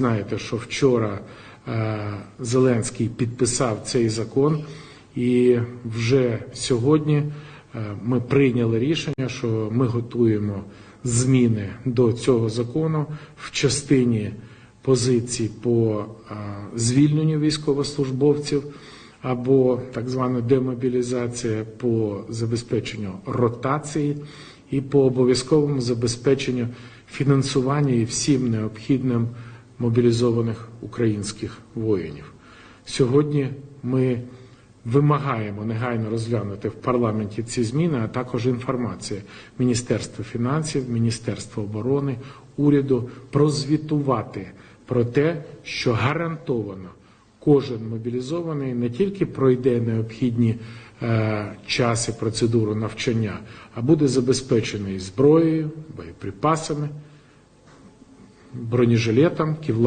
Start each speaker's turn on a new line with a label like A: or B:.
A: Знаєте, що вчора е, Зеленський підписав цей закон, і вже сьогодні е, ми прийняли рішення, що ми готуємо зміни до цього закону в частині позицій по е, звільненню військовослужбовців або так звана демобілізація по забезпеченню ротації і по обов'язковому забезпеченню фінансування і всім необхідним мобілізованих українських воїнів. Сьогодні ми вимагаємо негайно розглянути в парламенті ці зміни, а також інформація Міністерства фінансів, Міністерства оборони, уряду прозвітувати про те, що гарантовано кожен мобілізований не тільки пройде необхідні е, часи процедуру навчання, а буде забезпечений зброєю, боєприпасами, бронежилетом, кевларовим